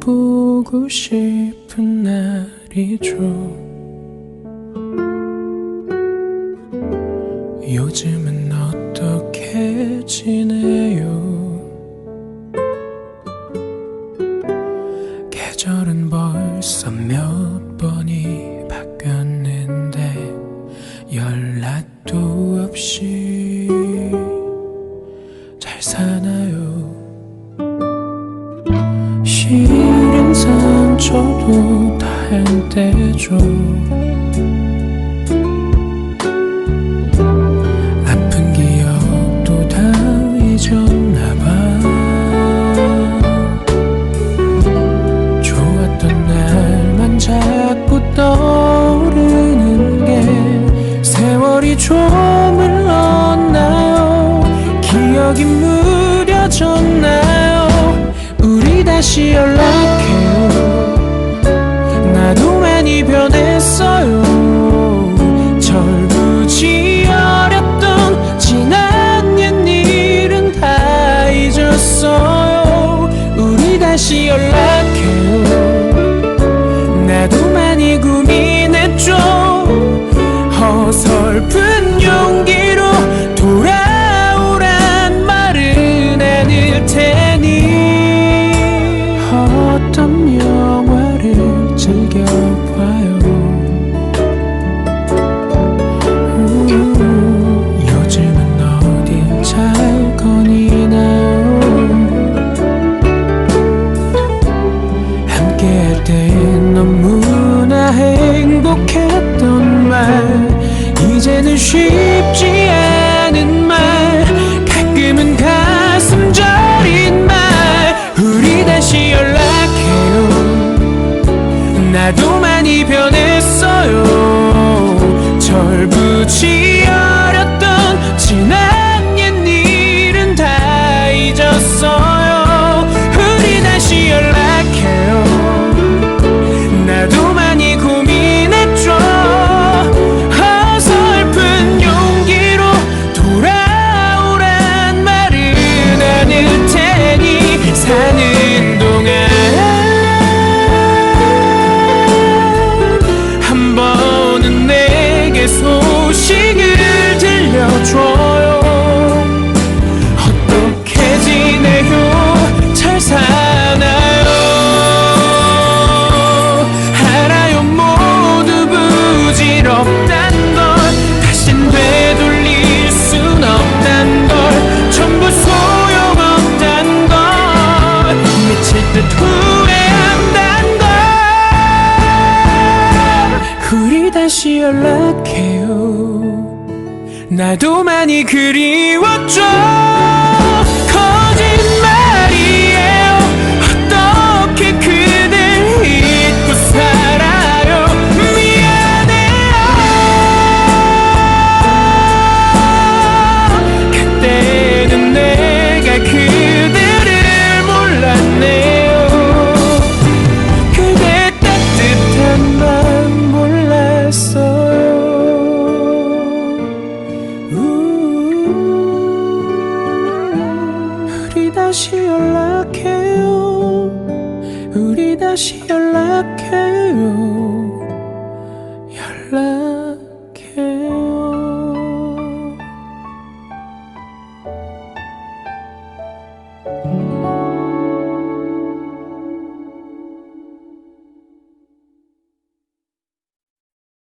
보고 싶은 날이죠. 요즘은 어떻게 지내요? 계절은 벌써 몇 번이 바뀌었는데 연락도 없이 잘사 실은 상처도 닿을 때죠 잊었어요. 우리 다시 연락해요. 나도 많이 고민했죠. 어설픈 용기 이 들려줘요. 어떻게 지내요 잘 사나요? 알아요 모두 부질없단 걸. 다신 되돌릴 순 없단 걸. 전부 소용없단 걸. 미칠 듯 후회한단 걸. 우리 다시 연락해요 나도 많이 그리웠죠 다시 연락해요. 우리 다시 연락해요. 연락